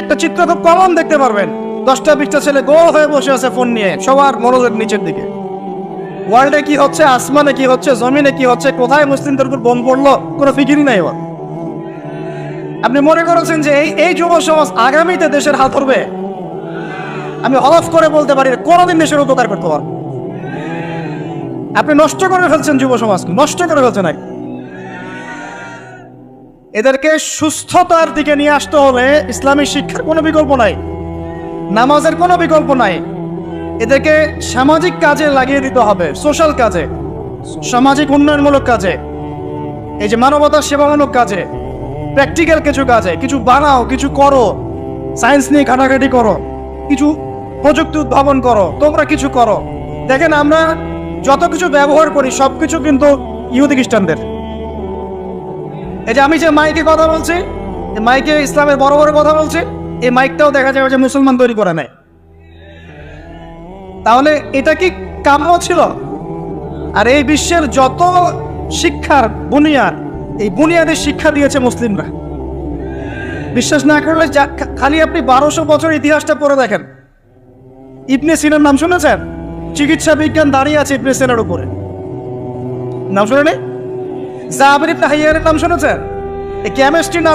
একটা চিত্র খুব কমন দেখতে পারবেন। দশটা বিশটা ছেলে গোল হয়ে বসে আছে ফোন নিয়ে, সবার মনোযোগ নিচের দিকে। ওয়ার্ল্ডে কি হচ্ছে, আসমানে কি হচ্ছে, জমিনে কি হচ্ছে, কোথায় মুসলিমদের উপর বোম পড়ল, কোনো ফিকিরই নাই ওর। আপনি মনে করেছেন যে এই এই যুব সমাজ আগামীতে দেশের হাত ধরবে? আমি অফ করে বলতে পারি, কোনোদিন দেশের উপকার করতে পারব আপনি নষ্ট করে ফেলছেন যুব সমাজকে, নষ্ট করে ফেলছেন এক এদেরকে সুস্থতার দিকে নিয়ে আসতে হলে ইসলামী শিক্ষার কোনো বিকল্প নাই, নামাজের কোনো বিকল্প নাই। এদেরকে সামাজিক কাজে লাগিয়ে দিতে হবে, সোশ্যাল কাজে, সামাজিক উন্নয়নমূলক কাজে, এই যে মানবতার সেবামূলক কাজে, প্র্যাকটিক্যাল কিছু কাজে, কিছু বানাও, কিছু করো, সায়েন্স নিয়ে ঘাটাঘাটি করো, কিছু প্রযুক্তি উদ্ভাবন করো, তোমরা কিছু করো। দেখেন আমরা যত কিছু ব্যবহার করি সব কিছু কিন্তু ইহুদি খ্রিস্টানদের। এই যে আমি যে মাইকে কথা বলছি মাইকে ইসলামের বড় বড় কথা বলছি, এই মাইকটাও দেখা যাবে যে মুসলমান তৈরি করে নেয়। তাহলে এটা কি কাম্য ছিল? আর এই বিশ্বের যত শিক্ষার বুনিয়াদ, এই বুনিয়াদের শিক্ষা দিয়েছে মুসলিমরা। বিশ্বাস না করলে খালি আপনি বারোশো বছর ইতিহাসটা পড়ে দেখেন। ইবনে সিনার নাম শুনেছেন? চিকিৎসা বিজ্ঞান দাঁড়িয়ে আছে ইবনে সিনার উপরে। নাম শুনে নেই জাবির হাইয়ারের নাম শুনেছেন? এই কেমিস্ট্রি না